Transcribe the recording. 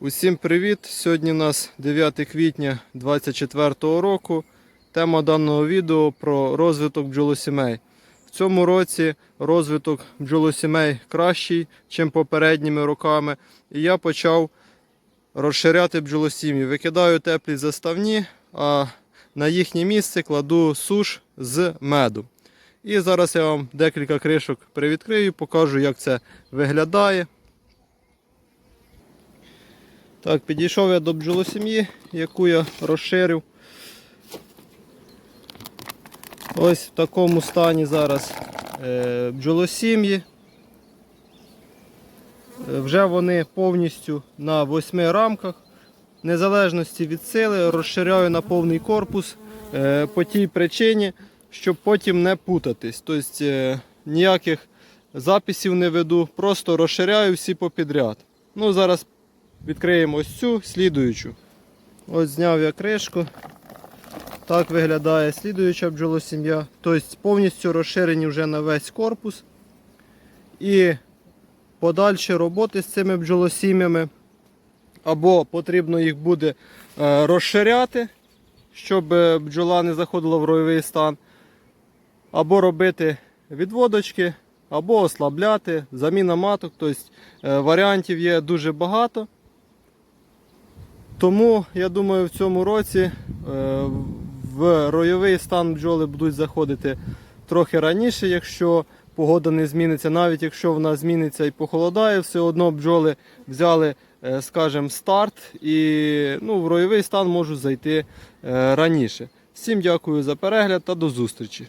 Усім привіт! Сьогодні у нас 9 квітня 2024 року. Тема даного відео про розвиток бджолосімей. Цьому році розвиток бджолосімей кращий, ніж попередніми роками. І я почав розширяти бджолосім'ї. Викидаю теплі заставні, а на їхнє місце кладу суш з меду. І зараз я вам декілька кришок привідкрию, покажу, як це виглядає. Так, підійшов я до бджолосім'ї, яку я розширив. Ось в такому стані зараз е, бджолосім'ї. Е, Вже вони повністю на восьми рамках. Незалежності від сили розширяю на повний корпус е, по тій причині, щоб потім не путатись. Тобто ніяких записів не веду, просто розширяю всі попідряд. Ну, зараз Відкриємо ось цю слідуючу. Ось зняв я кришку. Так виглядає слідуюча бджолосім'я. Тобто повністю розширені вже на весь корпус. І подальші роботи з цими бджолосім'ями. Або потрібно їх буде е, розширяти, щоб е, бджола не заходила в ройовий стан. Або робити відводочки, або ослабляти, заміна маток. Тобто е, варіантів є дуже багато. Тому я думаю, в цьому році в ройовий стан бджоли будуть заходити трохи раніше, якщо погода не зміниться. Навіть якщо вона зміниться і похолодає, все одно бджоли взяли, е, скажімо, старт і ну, в ройовий стан можуть зайти е, раніше. Всім дякую за перегляд та до зустрічі.